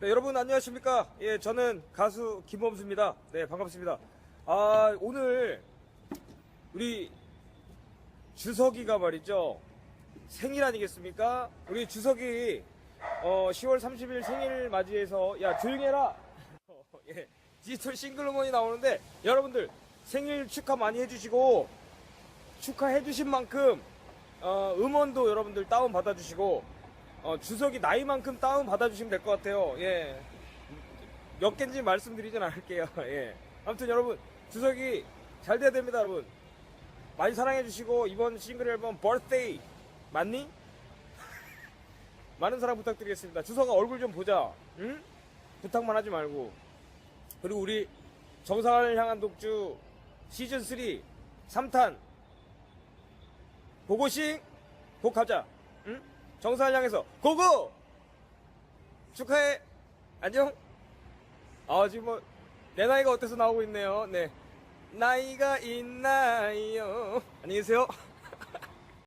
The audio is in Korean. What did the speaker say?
네, 여러분 안녕하십니까? 예, 저는 가수 김범수입니다. 네, 반갑습니다. 아, 오늘 우리 주석이가 말이죠. 생일 아니겠습니까? 우리 주석이 어, 10월 30일 생일 맞이해서 야, 조용히 해라. 어, 예. 디지털 싱글홈이 나오는데 여러분들 생일 축하 많이 해 주시고 축하해 주신 만큼 어, 음원도 여러분들 다운 받아 주시고 어, 주석이 나이만큼 다운 받아주시면 될 것 같아요. 예. 몇 개인지 말씀드리진 않을게요. 예. 아무튼 여러분, 주석이 잘 돼야 됩니다, 여러분. 많이 사랑해주시고, 이번 싱글 앨범, birthday. 맞니? 많은 사랑 부탁드리겠습니다. 주석아, 얼굴 좀 보자. 응? 부탁만 하지 말고. 그리고 우리 정상을 향한 독주 시즌3 3탄 고고싱 곧 가자. 응? 정상을 향해서 고고! 축하해. 안녕. 아 지금 뭐 내 나이가 어때서 나오고 있네요. 네. 나이가 있나요? 안녕히 계세요.